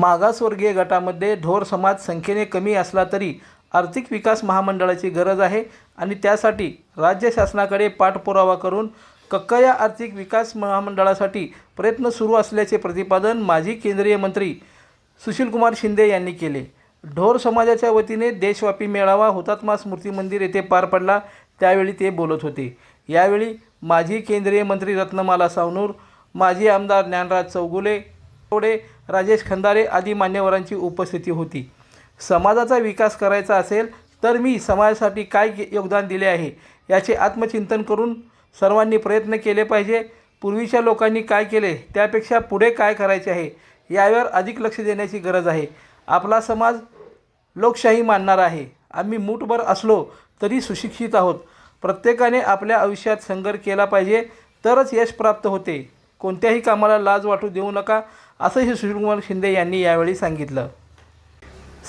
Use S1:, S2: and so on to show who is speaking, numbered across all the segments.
S1: मागासवर्गीय गटामध्ये ढोर समाज संख्येने कमी असला तरी आर्थिक विकास महामंडळाची गरज आहे आणि त्यासाठी राज्य शासनाकडे पाठपुरावा करून कक्कया आर्थिक विकास महामंडळासाठी प्रयत्न सुरू असल्याचे प्रतिपादन माजी केंद्रीय मंत्री सुशीलकुमार शिंदे यांनी केले. ढोर समाजाच्या वतीने देशव्यापी मेळावा हुतात्मा स्मृती मंदिर येथे पार पडला त्यावेळी ते बोलत होते. यावेळी माजी केंद्रीय मंत्री रत्नमाला सावनूर माजी आमदार ज्ञानराज चौगुले थोडे राजेश खंदारे आदी मान्यवरांची उपस्थिती होती. समाजाचा विकास करायचा असेल तर मी समाजासाठी काय योगदान दिले आहे याचे आत्मचिंतन करून सर्वांनी प्रयत्न केले पाहिजे. पूर्वीच्या लोकांनी काय केले त्यापेक्षा पुढे काय करायचे आहे यावर अधिक लक्ष देण्याची गरज आहे. आपला समाज लोकशाही मानणार आहे. आम्ही मूठभर असलो तरी सुशिक्षित आहोत. प्रत्येकाने आपल्या आयुष्यात संघर्ष केला पाहिजे तरच यश प्राप्त होते. कोणत्याही कामाला लाज वाटू देऊ नका असंही सुशीलकुमार शिंदे यांनी यावेळी सांगितलं.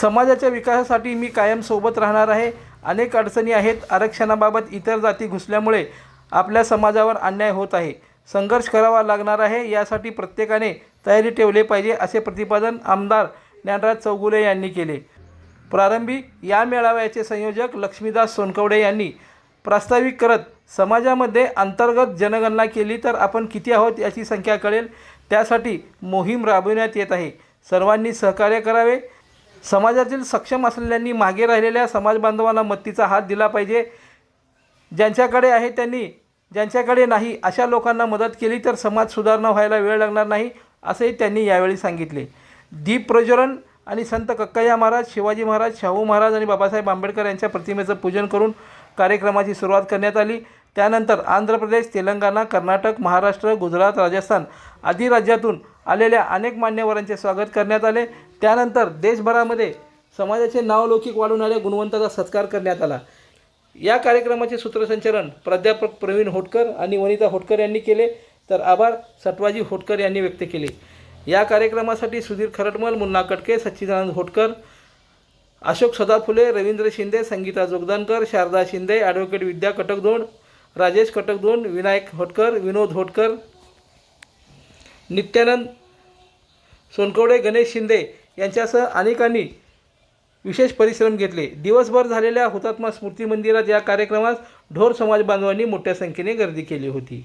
S1: समाजाच्या विकासासाठी मी कायम सोबत राहणार आहे. अनेक अडचणी आहेत. आरक्षणाबाबत इतर जाती घुसल्यामुळे आपल्या समाजावर अन्याय होत आहे. संघर्ष करावा लागणार आहे. यासाठी प्रत्येकाने तयारी ठेवले पाहिजे असे प्रतिपादन आमदार ज्ञानराज चौगुले यांनी केले. प्रारंभी या मेळाव्याचे संयोजक लक्ष्मीदास सोनकवडे यांनी प्रास्ताविक करत समाजामध्ये अंतर्गत जनगणना केली तर आपण किती आहोत याची संख्या कळेल. त्यासाठी मोहीम राबविण्यात येत आहे. सर्वांनी सहकार्य करावे. समाजातील सक्षम असलेल्यांनी मागे राहिलेल्या समाजबांधवांना मत्तीचा हात दिला पाहिजे. ज्यांच्याकडे आहे त्यांनी ज्यांच्याकडे नाही अशा लोकांना मदत केली तर समाज सुधारणा व्हायला वेळ लागणार नाही असेही त्यांनी यावेळी सांगितले. दीप प्रज्वलन आणि संत कक्कय्या महाराज शिवाजी महाराज शाहू महाराज आणि बाबासाहेब आंबेडकर यांच्या प्रतिमेचं पूजन करून कार्यक्रमाची सुरुवात करण्यात आली. त्यानंतर आंध्र प्रदेश तेलंगणा कर्नाटक महाराष्ट्र गुजरात राजस्थान आदी राज्यातून आलेल्या अनेक मान्यवरांचे स्वागत करण्यात आले. त्यानंतर देशभरामध्ये समाजाचे नावलौकिक वाढवणाऱ्या गुणवंताचा सत्कार करण्यात आला. या कार्यक्रमाचे सूत्रसंचालन प्राध्यापक प्रवीण होटकर आणि वनिता होटकर यांनी केले. तर आभार सटवाजी होटकर यांनी व्यक्त केले. या कार्यक्रमासाठी सुधीर खरटमल मुन्ना कटके सच्चिदानंद होटकर अशोक सदाफुले रवींद्र शिंदे संगीता जोगदानकर शारदा शिंदे ॲडव्होकेट विद्या कटकदोंड राजेश कटकदोंड विनायक होटकर विनोद होटकर नित्यानंद सोनकवडे गणेश शिंदे यांच्यासह अनेकांनी विशेष परिश्रम घेतले. दिवसभर झालेल्या हुतात्मा स्मृती मंदिरात या कार्यक्रमास ढोर समाज बांधवांनी मोठ्या संख्येने गर्दी केली होती.